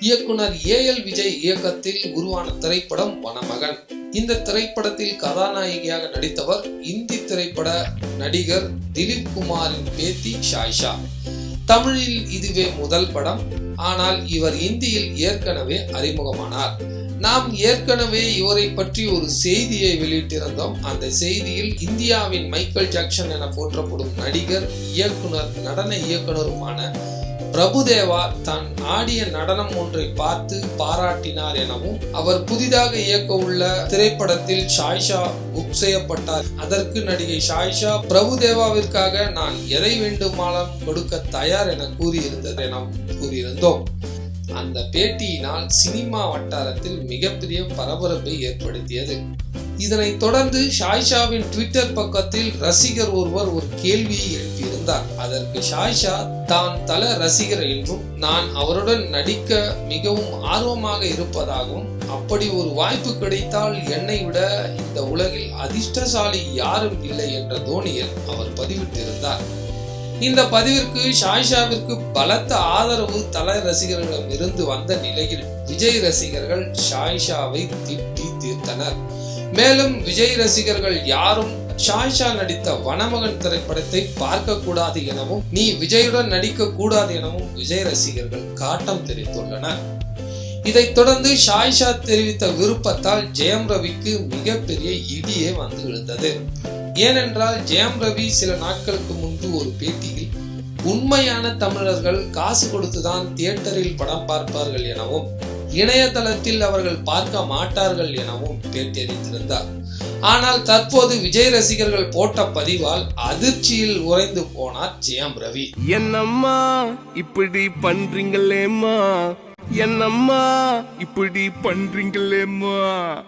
இயக்குனர் A L Vijay இயக்கத்தில் உருவான திரைப்படம் வனமகன். இந்த திரைப்படத்தில் கதாநாயகியாக நடித்தவர் இந்தி திரைப்பட நடிகர் திலீப் குமாரின் பேத்தி ஷாய்ஷா. தமிழில் இதுவே முதல் படம். ஆனால் இவர் இந்தியில் ஏற்கனவே அறிமுகமானார். நாம் ஏற்கனவே இவரை பற்றி ஒரு செய்தியை வெளியிட்டிருந்தோம். அந்த செய்தியில் இந்தியாவின் மைக்கேல் ஜாக்சன் என போற்றப்படும் நடிகர் இயக்குனர் நடன இயக்குனருமான பிரபுதேவா தான் ஆடிய நடனம் ஒன்றை பார்த்து பாராட்டினார் எனவும் அவர் புதிதாக இயக்க உள்ள திரைப்படத்தில் ஷாய்ஷா புக் செய்யப்பட்டார். அதற்கு நடிகை ஷாய்ஷா பிரபுதேவாவிற்காக நான் எதை வேண்டுமானாலும் கொடுக்க தயார் என கூறியிருந்தது எனவும் கூறியிருந்தோம். அந்த பேட்டியினால் சினிமா வட்டாரத்தில் மிகப்பெரிய பரபரப்பை ஏற்படுத்தியது. இதனைத் தொடர்ந்து ஷாய்ஷாவின் ட்விட்டர் பக்கத்தில் ரசிகர் ஒருவர் ஒரு கேள்வியை எழுப்பியிருந்தார். அதற்கு ஷாய்ஷா தான் தல ரசிகர் என்றும் நான் அவருடன் நடிக்க மிகவும் ஆர்வமாக இருப்பதாகவும் அப்படி ஒரு வாய்ப்பு கிடைத்தால் என்னை விட இந்த உலகில் அதிர்ஷ்டசாலி யாரும் இல்லை என்ற தோனியில் அவர் பதிவிட்டிருந்தார். இந்த பதிவிற்கு ஷாய்ஷாவிற்கு பலத்த ஆதரவு தல ரசிகர்களிடம் இருந்து வந்த நிலையில் விஜய் ரசிகர்கள் ஷாய்ஷாவை திட்டி தீர்த்தனர். மேலும் விஜய் ரசிகர்கள் யாரும் ஷாய்ஷா நடித்த வனமகன் திரைப்படத்தை பார்க்க கூடாது எனவும் நீ விஜயுடன் நடிக்க கூடாது எனவும் விஜய் ரசிகர்கள் காட்டம் தெரிவித்துள்ளனர். இதைத் தொடர்ந்து ஷாய்ஷா தெரிவித்த விருப்பத்தால் ஜெயம் ரவிக்கு மிகப்பெரிய இடியே வந்து விழுந்தது. ஏனென்றால் ஜெயம் ரவி சில நாட்களுக்கு முன்பு ஒரு பேட்டியில் உண்மையான தமிழர்கள் காசு கொடுத்துதான் தியேட்டரில் படம் பார்ப்பார்கள் எனவும் இணையதளத்தில் அவர்கள் பார்க்க மாட்டார்கள் எனவும் பேட்டியளித்திருந்தார் ஆனால் தற்போது விஜய் ரசிகர்கள் போட்ட பதிவால் அதிர்ச்சியில் உறைந்து போனார் ஜெயம் ரவி. என்னம்மா இப்படி பண்றீங்களேம்மா? என்னம்மா இப்படி பண்றீங்களேம்மா?